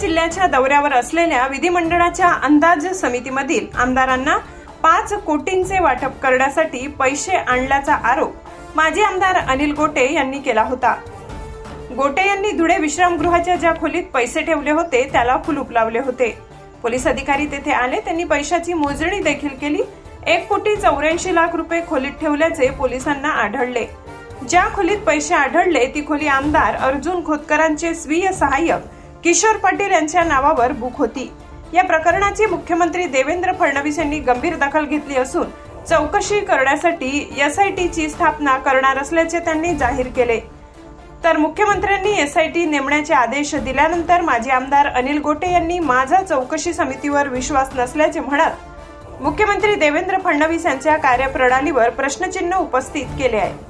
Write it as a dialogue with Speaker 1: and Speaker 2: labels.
Speaker 1: जिल्ह्याच्या दौऱ्यावर असलेल्या विधिमंडळाच्या अंदाज समितीमधील आमदारांना पाच कोटींचे वाटप करण्यासाठी पैसे आणल्याचा आरोप माजी आमदार अनिल गोटे यांनी केला होता. गोटे यांनी धुळे विश्रामगृहाच्या ज्या खोलीत पैसे ठेवले होते त्याला कुलूप लावले होते. पोलीस अधिकारी तेथे आले त्यांनी पैशाची मोजणी देखील केली. एक कोटी चौऱ्याऐंशी लाख रुपये खोलीत ठेवल्याचे पोलिसांना आढळले. ज्या खोलीत पैसे आढळले ती खोली आमदार अर्जुन खोतकरांचे स्वीय सहाय्यक किशोर पाटील यांच्या नावावर बुक होती. या प्रकरणाची मुख्यमंत्री देवेंद्र फडणवीस यांनी गंभीर दखल घेतली असून चौकशी करण्यासाठी एस आय टीची स्थापना करणार असल्याचे त्यांनी जाहीर केले. तर मुख्यमंत्र्यांनी एस आय टी नेमण्याचे आदेश दिल्यानंतर माजी आमदार अनिल गोटे यांनी माझा चौकशी समितीवर विश्वास नसल्याचे म्हणत मुख्यमंत्री देवेंद्र फडणवीस यांच्या कार्यप्रणालीवर प्रश्नचिन्ह उपस्थित केले आहे.